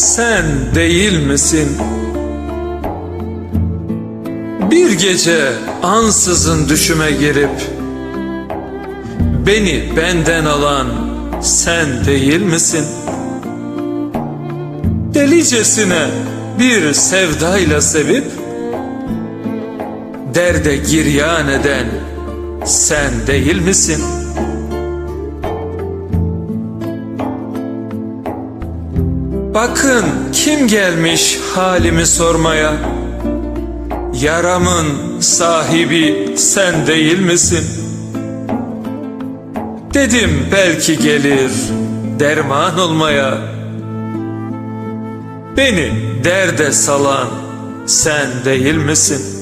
sen değil misin? Bir gece ansızın düşüme girip Beni benden alan sen değil misin? Delicesine bir sevdayla sevip Derde giryan eden sen değil misin? Bakın kim gelmiş halimi sormaya Yaramın sahibi sen değil misin? Dedim belki gelir derman olmaya Beni derde salan sen değil misin?